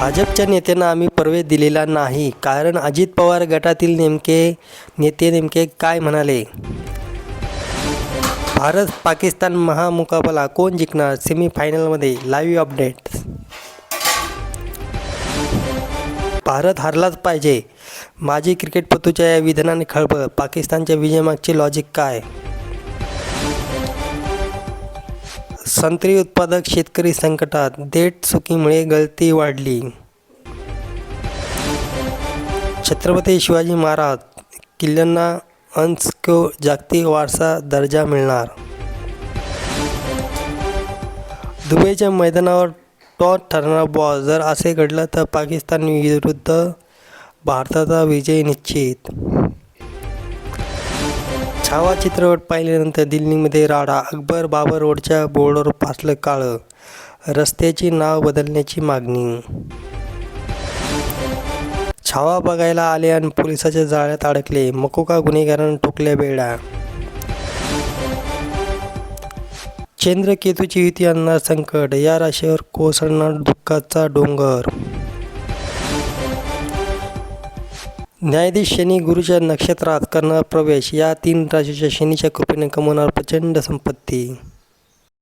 भाजपच्या नेत्यांना आम्ही प्रवेश दिलेला नाही. कारण अजित पवार गटातील नेमके नेते नेमके काय म्हणाले? भारत पाकिस्तान महामुकाबला कोण जिंकणार? सेमीफायनलमध्ये लाईव्ह अपडेट भारत हारलाच पाहिजे. माजी क्रिकेटपटूच्या या विधानाने खळबळ. पाकिस्तानच्या विजयामागचे लॉजिक काय? संत्री उत्पादक शेतकरी संकटात देठ चुकीमुळे गळती वाढली. छत्रपती शिवाजी महाराज किल्ल्यांना अनस्क्यो जागतिक वारसा दर्जा मिळणार. दुबईच्या मैदानावर टॉस ठरणार बॉल. जर असे घडलं तर पाकिस्तान विरुद्ध भारताचा विजय निश्चित. छावा चित्रपट पाहिल्यानंतर दिल्लीमध्ये राडा अकबर बाबर रोडच्या बोर्डवर फासलं काळं. रस्त्याची नाव बदलण्याची मागणी. छावा बघायला आले आणि पोलिसाच्या जाळ्यात अडकले. मकोका गुन्हेगारांना टोकल्या बेडा चंद्रकेतूची युती आणणार संकट. या राशीवर कोसळणार दुःखाचा डोंगर. न्यायाधीश शनी गुरुच्या नक्षत्रात करणार प्रवेश या तीन राशीच्या शनीच्या कृपेने कमवणार प्रचंड संपत्ती.